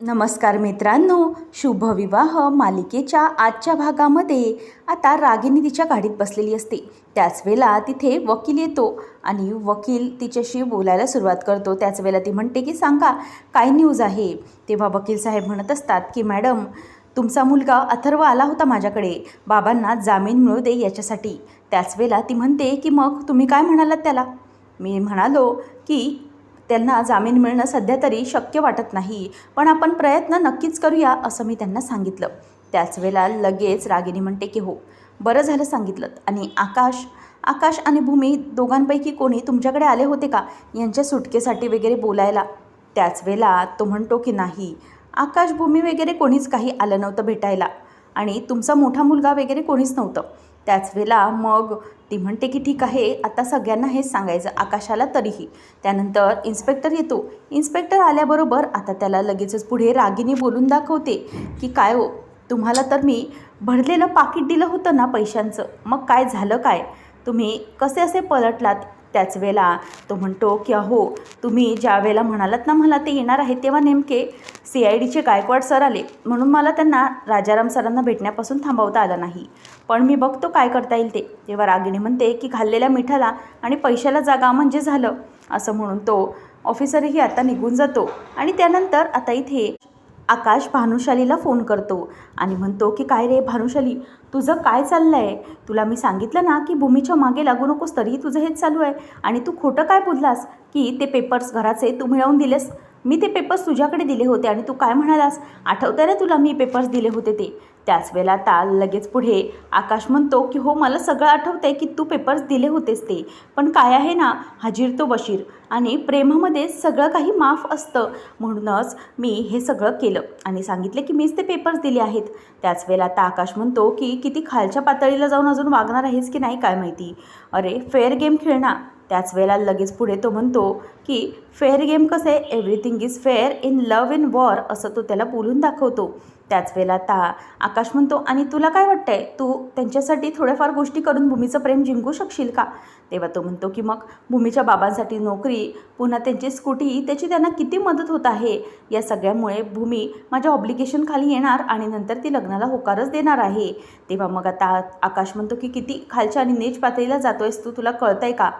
नमस्कार मित्रांनो शुभविवाह मालिकेच्या आजच्या भागामध्ये. आता रागिनी तिच्या गाडीत बसलेली असते. त्याच वेळेला तिथे वकील येतो आणि वकील तिच्याशी बोलायला सुरुवात करतो. त्याच वेळेला ती म्हणते की सांगा काय न्यूज आहे? तेव्हा वकील साहेब म्हणत असतात की मॅडम तुमचा मुलगा अथर्व आला होता माझ्याकडे. बाबांना जामीन मिळू दे याच्यासाठी. त्याच वेळेला ती म्हणते की मग तुम्ही काय म्हणालात त्याला? मी म्हणालो की त्यांना जामीन मिळणं सध्या तरी शक्य वाटत नाही. पण आपण प्रयत्न नक्कीच करूया असं मी त्यांना सांगितलं. त्याच वेळेला लगेच रागिनी म्हणते की हो बरं झालं सांगितलं. आणि आकाश आकाश आणि भूमी दोघांपैकी कोणी तुमच्याकडे आले होते का? यांच्या सुटकेसाठी वगैरे बोलायला. त्याच वेळेला तो म्हणतो की नाही आकाश भूमी वगैरे कोणीच काही आलं नव्हतं भेटायला. आणि तुमचा मोठा मुलगा वगैरे कोणीच नव्हतं. त्याच वेळेला मग ती म्हणते की ठीक आहे आता सगळ्यांना हेच सांगायचं आकाशाला तरीही. त्यानंतर इन्स्पेक्टर येतो. इन्स्पेक्टर आल्याबरोबर आता त्याला लगेचच पुढे रागिनी बोलून दाखवते की काय हो तुम्हाला तर मी भरलेलं पाकिट दिलं होतं ना पैशांचं मग काय झालं काय? तुम्ही कसे असे पलटलात? त्याच वेळेला तो म्हणतो की अहो तुम्ही ज्या वेळेला म्हणालात ना मला ते येणार आहे तेव्हा नेमके सी आय डीचे गायकवाड सर आले. म्हणून मला त्यांना राजाराम सरांना भेटण्यापासून थांबवता आलं नाही. पण मी बघतो काय करता येईल ते. तेव्हा रागिणी म्हणते की खाल्लेल्या मिठाला आणि पैशाला जागा म्हणजे झालं. असं म्हणून तो ऑफिसरही आता निघून जातो. आणि त्यानंतर आता इथे आकाश भानुशालीला फोन करतो आणि म्हणतो की काय रे भानुशाली तुझं काय चाललं आहे तुला मी सांगितलं ना की भूमीच्या मागे लागू नकोस तरीही तुझं हेच चालू आहे. आणि तू खोटं काय बोललास? की ते पेपर्स घराचे तू मिळवून दिलेस? मी ते पेपर्स तुझ्याकडे दिले होते आणि तू काय म्हणालास? आठवतं ना तुला मी पेपर्स दिले होते ते? त्याच वेळेला आता लगेच पुढे आकाश म्हणतो की हो मला सगळं आठवतं आहे की तू पेपर्स दिले होतेस ते. पण काय आहे ना हजीर तो बशीर. आणि प्रेमामध्ये सगळं काही माफ असतं. म्हणूनच मी हे सगळं केलं. आणि सांगितलं की मीच ते पेपर्स दिले आहेत. त्याच वेळेला आता आकाश म्हणतो की किती खालच्या पातळीला जाऊन अजून वागणार आहेस की नाही काय माहिती? अरे फेअर गेम खेळणार. त्याच वेळेला लगेच पुढे तो म्हणतो की फेअर गेम कसं आहे? Everything is fair in love in war असं तो त्याला बोलून दाखवतो. त्याच वेळेला ता आकाश म्हणतो आणि तुला काय वाटतंय? तू त्यांच्यासाठी थोड्याफार गोष्टी करून भूमीचं प्रेम जिंकू शकशील का? तेव्हा तो म्हणतो की मग भूमीच्या बाबांसाठी नोकरी पुन्हा त्यांची स्कूटी त्याची त्यांना किती मदत होत आहे? या सगळ्यामुळे भूमी माझ्या ऑब्लिगेशन खाली येणार आणि नंतर ती लग्नाला होकारच देणार आहे. तेव्हा मग आता आकाश म्हणतो की किती खालच्या आणि नेच पातळीला जातोयस तू? तुला कळतंय का?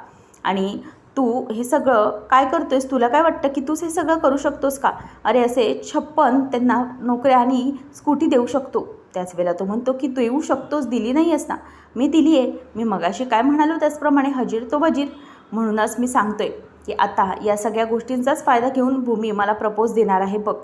आणि तू हे सगळं काय करतोयस? तुला काय वाटतं की तूच हे सगळं करू शकतोस का? अरे असे छप्पन त्यांना नोकऱ्या आणि स्कूटी देऊ शकतो. त्याच वेळेला तो म्हणतो की तू येऊ शकतोस दिली नाही आहेस ना. मी दिली आहे. मी मगाशी काय म्हणालो त्याचप्रमाणे? हजीर तो वजीर. म्हणूनच मी सांगतोय की आता या सगळ्या गोष्टींचाच फायदा घेऊन भूमी मला प्रपोज देणार आहे बघ.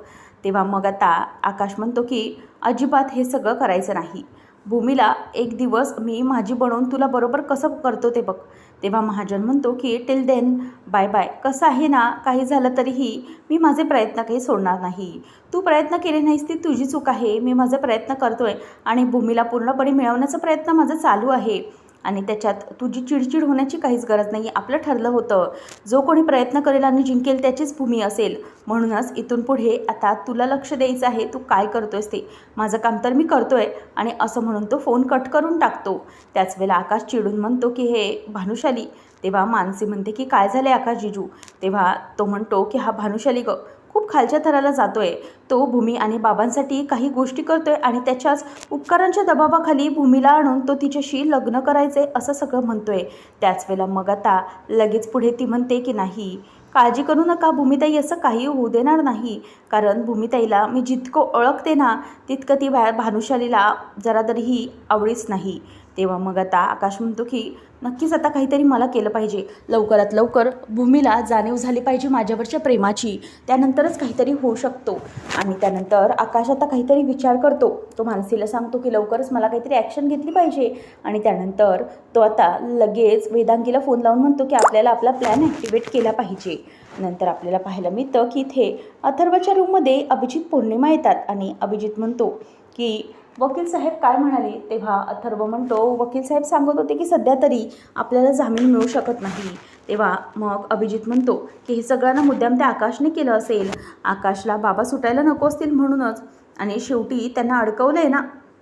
तेव्हा मग आता आकाश म्हणतो की अजिबात हे सगळं करायचं नाही. भूमीला एक दिवस मी माझी बनवून तुला बरोबर कसं करतो ते बघ. तेव्हा महाजन म्हणतो की टिल देन बाय बाय. कसं आहे ना काही झालं तरीही मी माझे प्रयत्न काही सोडणार नाही. तू प्रयत्न केले नाहीस ती तुझी चूक आहे. मी माझे प्रयत्न करतो आहे आणि भूमीला पूर्णपणे मिळवण्याचा प्रयत्न माझा चालू आहे. आणि त्याच्यात तुझी चिडचिड होण्याची काहीच गरज नाही आपलं ठरलं होतं. जो कोणी प्रयत्न करेल आणि जिंकेल त्याचीच भूमी असेल. म्हणूनच इथून पुढे आता तुला लक्ष द्यायचं आहे. तू काय करतोयस ते? माझं काम तर मी करतोय. आणि असं म्हणून तो फोन कट करून टाकतो. त्याच वेळेला आकाश चिडून म्हणतो की हे भानुशाली. तेव्हा मानसी म्हणते की काय झालं आकाश जिजू? तेव्हा तो म्हणतो की हा भानुशाली ग. खूप खालच्या थराला जातोय. तो भूमी आणि बाबांसाठी काही गोष्टी करतोय आणि त्याच्याच उपकारांच्या दबावाखाली भूमीला आणून तो तिच्याशी लग्न करायचे असं सगळं म्हणतोय. त्याच वेळेला मग आता लगेच पुढे ती म्हणते की नाही काळजी करू नका भूमिताई असं काही होऊ देणार नाही. कारण भूमिताईला मी जितकं ओळखते ना तितकं ती भा भानुशालीला जरा तरीही आवडीच नाही. तेव्हा मग आता आकाश म्हणतो की नक्कीच आता काहीतरी मला केलं पाहिजे. लवकरात लवकर भूमीला जाणीव झाली पाहिजे माझ्यावरच्या प्रेमाची. त्यानंतरच काहीतरी होऊ शकतो. आणि त्यानंतर आकाश आता काहीतरी विचार करतो. तो मानसीला सांगतो की लवकरच मला काहीतरी ॲक्शन घेतली पाहिजे. आणि त्यानंतर तो आता लगेच वेदांगीला फोन लावून म्हणतो की आपल्याला आपला प्लॅन ॲक्टिवेट केला पाहिजे. नंतर आपल्याला पाहायला मिळतं की इथे अथर्वच्या रूममध्ये अभिजित पौर्णिमा येतात. आणि अभिजित म्हणतो की वकील साहेब काय म्हणाले? तेव्हा अथर्व म्हणतो वकील साहेब सांगत होते की सध्या तरी आपल्याला जामीन मिळू शकत नाही. तेव्हा मग अभिजित म्हणतो की हे सगळ्यांना मुद्दाम त्या आकाशने केलं असेल. आकाशला बाबा सुटायला नको असतील म्हणूनच. आणि शेवटी त्यांना अडकवलं आहे ना.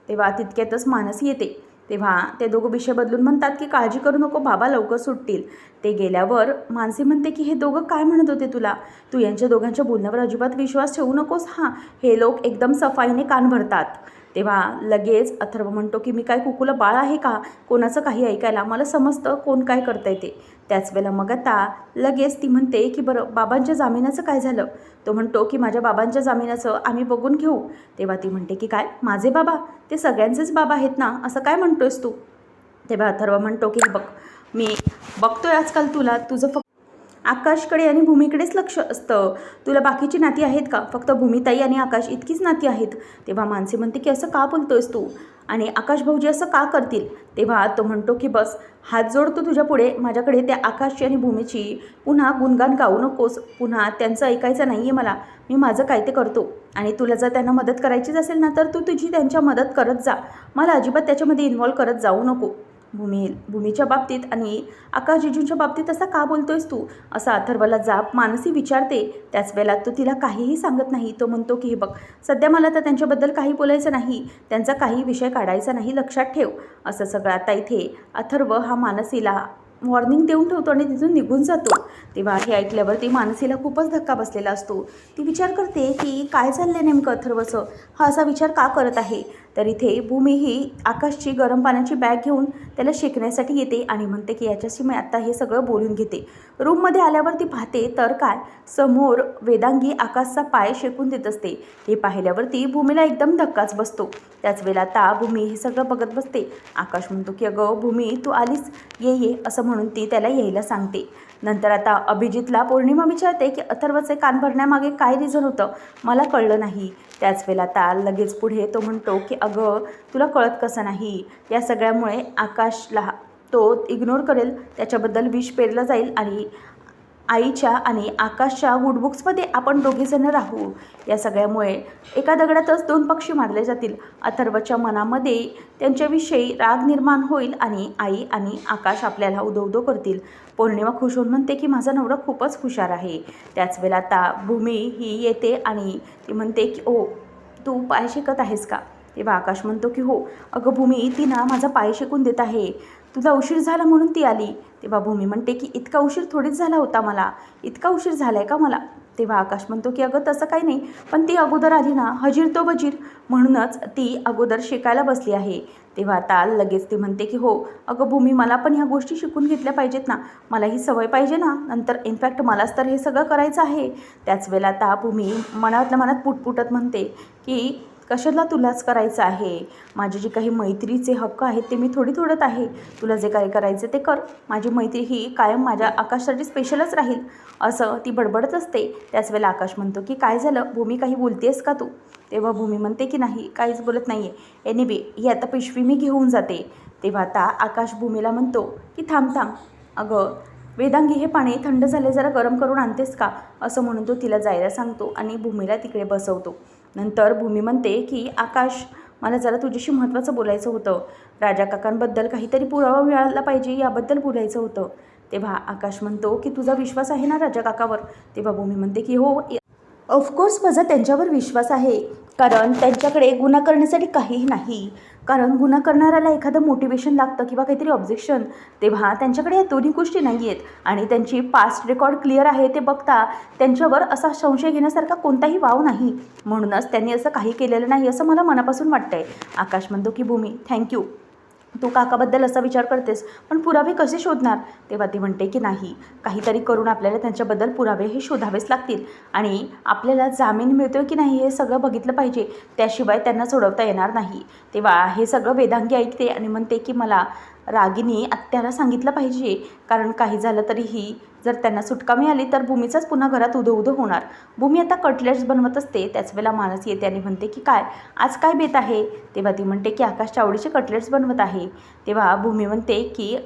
तेव्हा तितक्यातच मानस येते. तेव्हा ते दोघं विषय बदलून म्हणतात की काळजी करू नको बाबा लवकर सुटतील. ते गेल्यावर मानसी म्हणते की हे दोघं काय म्हणत होते तुला? तू यांच्या दोघांच्या बोलण्यावर अजिबात विश्वास ठेवू नकोस हां. हे लोक एकदम सफाईने कान भरतात. तेव्हा लगेच अथर्व म्हणतो की मी काय कुकुला बाळ आहे का? कोणाचं काही ऐकायला? मला समजतं कोण काय करता ते. त्याच वेळेला मग आता लगेच ती म्हणते की बरं बाबांच्या जामिनाचं काय झालं? तो म्हणतो की माझ्या बाबांच्या जामिनाचं आम्ही बघून घेऊ. तेव्हा ती म्हणते की काय? माझे बाबा? ते सगळ्यांचेच बाबा आहेत ना? असं काय म्हणतोयस तू? तेव्हा अथर्व म्हणतो की बघ मी बघतोय आजकाल तुला. तुझं फक्त आकाशकडे आणि भूमीकडेच लक्ष असतं. तुला बाकीची नाती आहेत का? फक्त भूमिताई आणि आकाश इतकीच नाती आहेत. तेव्हा मानसी म्हणते की असं का बोलतोयस तू? आणि आकाश भाऊजी असं का करतील? तेव्हा तो म्हणतो की बस हात जोडतो तुझ्या पुढे. माझ्याकडे त्या आकाशची आणि भूमीची पुन्हा गुणगान गाऊ नकोस. पुन्हा त्यांचं ऐकायचं नाही आहे मला. मी माझं काय ते करतो? आणि तुला जर त्यांना मदत करायचीच असेल ना तर तू तुझी त्यांच्या मदत करत जा. मला अजिबात त्याच्यामध्ये इन्व्हॉल्व करत जाऊ नको. भूमी भूमीच्या बाबतीत आणि आकाश जिजूंच्या बाबतीत असा का बोलतोयस तू? असा अथर्वला जाप मानसी विचारते. त्याच वेळेला तो तिला काहीही सांगत नाही. तो म्हणतो की हे बघ सध्या मला तर त्यांच्याबद्दल काही बोलायचं नाही. त्यांचा काही विषय काढायचा नाही. लक्षात ठेव. असं सगळं आता इथे अथर्व हा मानसीला वॉर्निंग देऊन ठेवतो आणि तिथून निघून जातो. तेव्हा हे ऐकल्यावर ती मानसीला खूपच धक्का बसलेला असतो. ती विचार करते की काय चाललंय नेमकं अथर्वचं? हा असा विचार का करत आहे? तर इथे भूमी ही आकाशची गरम पाण्याची बॅग घेऊन त्याला शेकण्यासाठी येते आणि म्हणते की याच्याशी मी आत्ता हे सगळं बोलून घेते. रूममध्ये आल्यावर ती पाहते तर काय? समोर वेदांगी आकाशचा पाय शेकून देत असते. हे पाहिल्यावरती भूमीला एकदम धक्काच बसतो. त्याच वेळेला आता भूमी हे सगळं बघत बसते. आकाश म्हणतो की अगं भूमी तू आलीस? ये ये असं म्हणून ती त्याला यायला सांगते. नंतर आता अभिजितला पौर्णिमा विचारते की अथर्वचे कान भरण्यामागे काय रिझन होतं? मला कळलं नाही. त्याच वेळेला आता लगेच पुढे तो म्हणतो की अगं तुला कळत कसं नाही? या सगळ्यामुळे आकाशला तो इग्नोर करेल. त्याच्याबद्दल विष पेरलं जाईल आणि आईच्या आणि आकाशच्या वुडबुक्समध्ये आपण दोघेजणं राहू. या सगळ्यामुळे एका दगडातच दोन पक्षी मारले जातील. अथर्वच्या मनामध्ये त्यांच्याविषयी राग निर्माण होईल आणि आई आणि आकाश आपल्याला उदो करतील. पौर्णिमा खुश होऊन म्हणते की माझा नवरा खूपच हुशार आहे. त्याच वेळेला आता भूमी ही येते आणि ती म्हणते की ओ तू पाय शिकत आहेस का? तेव्हा आकाश म्हणतो की हो. अगं भूमी ती ना माझा पाय शिकून देत आहे. तुझा उशीर झाला म्हणून ती आली. तेव्हा भूमी म्हणते की इतका उशीर थोडीच झाला होता मला. इतका उशीर झाला आहे का मला? तेव्हा आकाश म्हणतो की अगं तसं काही नाही. पण ती अगोदर आली ना हजीर तो बजीर म्हणूनच ती अगोदर शिकायला बसली आहे. तेव्हा आता लगेच ती म्हणते की हो. अगं भूमी मला पण ह्या गोष्टी शिकून घेतल्या पाहिजेत ना. मला ही सवय पाहिजे ना. नंतर इनफॅक्ट मलाच तर हे सगळं करायचं आहे. त्याच वेळेला आता भूमी मनातल्या मनात पुटपुटत म्हणते की कशाला तुलाच करायचं आहे? माझे जे काही मैत्रीचे हक्क आहेत ते मी थोडी थोडत आहे. तुला जे काही करायचं ते कर. माझी मैत्री ही कायम माझ्या आकाशसाठी स्पेशलच राहील. असं ती बडबडत असते. त्याच वेळेला आकाश म्हणतो की काय झालं? भूमी काही बोलतेस का तू? तेव्हा भूमी म्हणते की नाही काहीच बोलत नाही आहे एनिवे ही आता पिशवी मी घेऊन जाते. तेव्हा आता आकाश भूमीला म्हणतो की थांब थांब. अगं वेदांगी हे पाणी थंड झाले जरा गरम करून आणतेस का? असं म्हणून तो तिला जायला सांगतो आणि भूमीला तिकडे बसवतो. नंतर भूमी म्हणते की आकाश मला जरा तुझ्याशी महत्त्वाचं बोलायचं होतं. राजा काकांबद्दल काहीतरी पुरावा मिळाला पाहिजे याबद्दल बोलायचं होतं. तेव्हा आकाश म्हणतो की तुझा विश्वास आहे ना राजा काकावर? तेव्हा भूमी म्हणते की हो ऑफकोर्स माझा त्यांच्यावर विश्वास आहे. कारण त्यांच्याकडे गुन्हा करण्यासाठी काहीही नाही. कारण गुन्हा करणाऱ्याला एखादं मोटिवेशन लागतं किंवा काहीतरी ऑब्जेक्शन तेव्हा त्यांच्याकडे या दोन्ही गोष्टी नाही आहेत आणि त्यांची पास्ट रेकॉर्ड क्लिअर आहे ते बघता त्यांच्यावर असा संशय घेण्यासारखा कोणताही वाव नाही. म्हणूनच त्यांनी असं काही केलेलं नाही असं मला मनापासून वाटतंय. आकाश म्हणतो की भूमी थँक्यू तू काकाबद्दल असा विचार करतेस पण पुरावे कसे शोधणार? तेव्हा ती म्हणते की नाही काहीतरी करून आपल्याला त्यांच्याबद्दल पुरावे हे शोधावेच लागतील. आणि आपल्याला जामीन मिळतो की नाही हे सगळं बघितलं पाहिजे त्याशिवाय त्यांना सोडवता येणार नाही. तेव्हा हे सगळं वेदांगी ऐकते आणि म्हणते की मला रागिनी आत्याला सांगितलं पाहिजे. कारण काही झालं तरीही जर त्यांना सुटका मिळाली तर भूमीचाच पुन्हा घरात उदो उदो होणार. भूमी आता कटलेट्स बनवत असते. त्याच वेळेला मानस येते आणि म्हणते की काय? आज काय बेत आहे? तेव्हा ती म्हणते की आकाशच्या आवडीचे कटलेट्स बनवत आहे. तेव्हा भूमी म्हणते की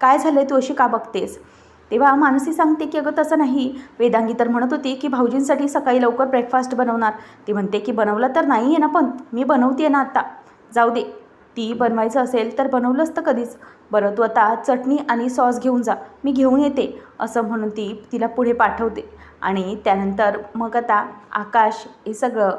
काय झालं तू अशी का बघतेस? तेव्हा मानसी सांगते की अगं तसं नाही. वेदांगी तर म्हणत होती की भाऊजींसाठी सकाळी लवकर ब्रेकफास्ट बनवणार. ती म्हणते की बनवलं तर नाही आहे ना पण मी बनवते ना आता. जाऊ दे. ती बनवायचं असेल तर बनवलंच तर कधीच. बरं तू आता चटणी आणि सॉस घेऊन जा. मी घेऊन येते असं म्हणून ती तिला पुढे पाठवते. आणि त्यानंतर मग आता आकाश हे सगळं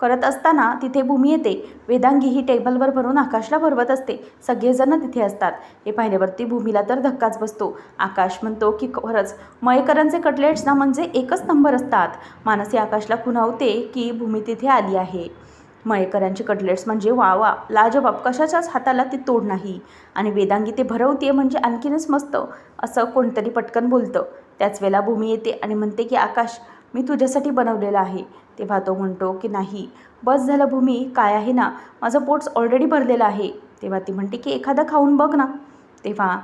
करत असताना तिथे भूमी येते. वेदांगी ही टेबलवर भरून आकाशला भरवत असते. सगळेजण तिथे असतात. हे पाहिल्यावरती भूमीला तर धक्काच बसतो. आकाश म्हणतो की खरंच मयेकरांचे कटलेट्स ना म्हणजे एकच नंबर असतात. मानसी आकाशला खुणावते की भूमी तिथे आली आहे. मयेकरांचे कटलेट्स म्हणजे वा वा लाजबाब कशाच्याच हाताला ते तोड नाही. आणि वेदांगी ते भरवते म्हणजे आणखीनच मस्त असं कोणतरी पटकन बोलतं. त्याच वेळेला भूमी येते आणि म्हणते की आकाश मी तुझ्यासाठी बनवलेलं आहे. तेव्हा तो म्हणतो की नाही. बस झालं भूमी काय आहे ना? माझं पोट्स ऑलरेडी भरलेलं आहे. तेव्हा ती म्हणते की एखादा खाऊन बघ ना. तेव्हा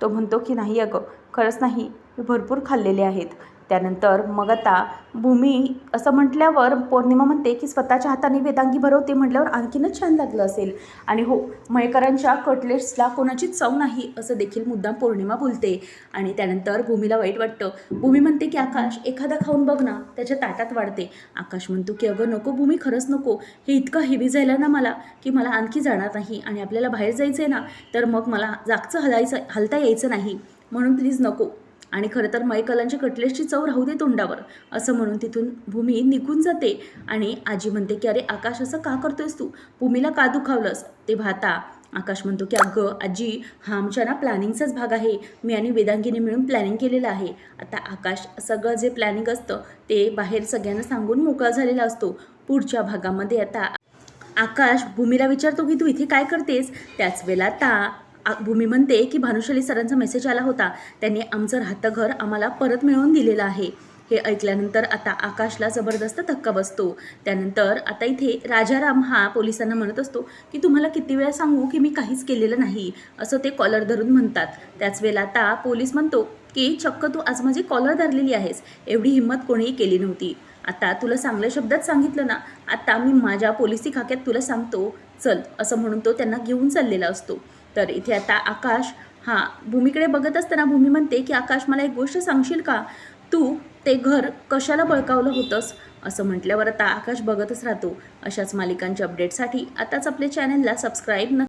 तो म्हणतो की नाही अगं खरंच नाही. मी भरपूर खाल्लेले आहेत. त्यानंतर मग आता भूमी असं म्हटल्यावर पौर्णिमा म्हणते की स्वतःच्या हाताने वेदांगी भरवते म्हटल्यावर आणखीनच छान लागलं असेल. आणि हो मयेकरांच्या कटलेट्सला कोणाचीच चव नाही असं देखील मुद्दाम पौर्णिमा बोलते. आणि त्यानंतर भूमीला वाईट वाटतं. भूमी म्हणते की आकाश एखादा खाऊन बघ ना त्याच्या ताटात वाढते. आकाश म्हणतो की अगं नको भूमी खरंच नको. हे इतकं हेवी जायला ना मला की मला आणखी जाणार नाही आणि आपल्याला बाहेर जायचं आहे ना तर मग मला जागचं हलायचं हलता यायचं नाही. म्हणून प्लीज नको. आणि खरं तर मयकलांच्या कटलेटची चव राहू दे तोंडावर असं म्हणून तिथून भूमी निघून जाते. आणि आजी म्हणते की अरे आकाश असं का करतोयस तू? भूमीला का दुखावलंस? ते भाता आकाश म्हणतो की अगं आजी हा आमच्या ना प्लॅनिंगचाच भाग आहे. मी आणि वेदांगीने मिळून प्लॅनिंग केलेलं आहे. आता आकाश सगळं जे प्लॅनिंग असतं ते बाहेर सगळ्यांना सांगून मोकळा झालेला असतो. पुढच्या भागामध्ये आता आकाश भूमीला विचारतो की तू इथे काय करतेस? त्याच वेळेला आता भूमी म्हणते की भानुशाली सरांचा मेसेज आला होता. त्यांनी आमचं राहतं घर आम्हाला परत मिळवून दिलेलं आहे. हे ऐकल्यानंतर आता आकाशला जबरदस्त धक्का बसतो. त्यानंतर आता इथे राजाराम हा पोलिसांना म्हणत असतो की तुम्हाला किती वेळा सांगू की मी काहीच केलेलं नाही असं ते कॉलर धरून म्हणतात. त्याच वेळेला आता पोलीस म्हणतो की चक्क तू आज माझी कॉलर धरलेली आहेस. एवढी हिंमत कोणीही केली नव्हती. आता तुला चांगल्या शब्दात सांगितलं ना आता मी माझ्या पोलिसी खाक्यात तुला सांगतो. चल असं म्हणून तो त्यांना घेऊन चाललेला असतो. तर इथे आता आकाश हा भूमीकडे बघत असताना भूमी म्हणते की आकाश मला एक गोष्ट सांगशील का? तू ते घर कशाला बळकावलं होतंस? असं म्हटल्यावर आता आकाश बघतच राहतो. अशाच मालिकांच्या अपडेटसाठी आताच आपल्या चॅनलला सबस्क्राईब न